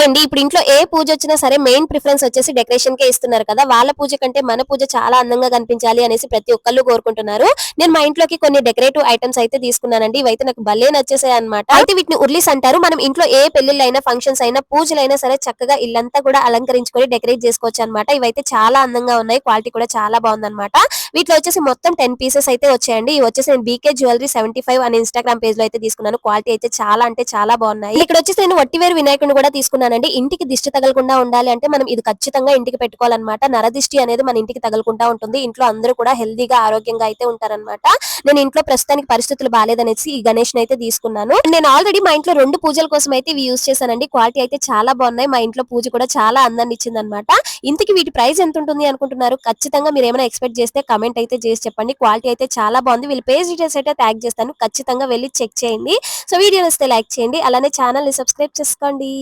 Hi అండి ఇప్పుడు ఇంట్లో ఏ పూజ వచ్చినా సరే మెయిన్ ప్రిఫరెన్స్ వచ్చేసి డెకరేషన్ కే ఇస్తున్నారు కదా. వాళ్ళ పూజ కంటే మన పూజ చాలా అందంగా కనిపించాలి అనేసి ప్రతి ఒక్కళ్ళు కోరుకుంటున్నారు. నేను మా ఇంట్లోకి కొన్ని డెకరేటివ్ ఐటమ్స్ అయితే తీసుకున్నానండి. ఇవైతే నాకు భలే నచ్చేసాయి అనమాట అయితే వీటిని ఉర్లీస్ అంటారు. మనం ఇంట్లో ఏ పెళ్ళిళ్ళైనా అయినా ఫంక్షన్స్ అయినా పూజలైనా సరే చక్కగా ఇల్లంతా కూడా అలంకరించుకొని డెకరేట్ చేసుకోవచ్చు అనమాట ఇవైతే చాలా అందంగా ఉన్నాయి. క్వాలిటీ కూడా చాలా బాగుందన్నమాట. వీటిలో వచ్చేసి మొత్తం టెన్ పీసెస్ అయితే వచ్చాయండి. ఇవి వచ్చేసి నేను బీకే జ్యువెలరీ సెవెంటీ ఫైవ్ అనే ఇన్స్టాగ్రామ్ పేజ్లో అయితే తీసుకున్నాను. క్వాలిటీ అయితే చాలా అంటే చాలా బాగున్నాయి. ఇక్కడ వచ్చేసి నేను వట్టివేరు వినాయకుడిని కూడా తీసుకున్నానండి ఇంటికి దిష్టి తగలకుండా ఉండాలి అంటే మనం ఇది ఖచ్చితంగా ఇంటికి పెట్టుకోవాలన్నమాట. నరదిష్టి అనేది మన ఇంటికి తగలకుండా ఉంటుంది. ఇంట్లో అందరూ కూడా హెల్దీగా ఆరోగ్యంగా అయితే ఉంటారనమాట నేను ఇంట్లో ప్రస్తుతానికి పరిస్థితులు బాగాలేదనేసి ఈ గణేష్ అయితే తీసుకున్నాను. నేను ఆల్రెడీ మా ఇంట్లో రెండు పూజల కోసం అయితే ఇవి యూస్ చేశానండి. క్వాలిటీ అయితే చాలా బాగున్నాయి. మా ఇంట్లో పూజ కూడా చాలా అందాన్ని ఇచ్చింది అనమాట ఇంతకి వీటి ప్రైస్ ఎంత ఉంటుంది అనుకుంటున్నారు? ఖచ్చితంగా మీరు ఏమైనా ఎక్స్పెక్ట్ చేస్తే కమెంట్ అయితే చేసి చెప్పండి. క్వాలిటీ అయితే చాలా బాగుంది. వీళ్ళు పేజ్ డీటెయిల్స్ అయితే ట్యాగ్ చేస్తాను. ఖచ్చితంగా వెళ్ళి చెక్ చేయండి. సో వీడియో వస్తే లైక్ చేయండి. అలానే ఛానల్ని సబ్స్క్రైబ్ చేసుకోండి.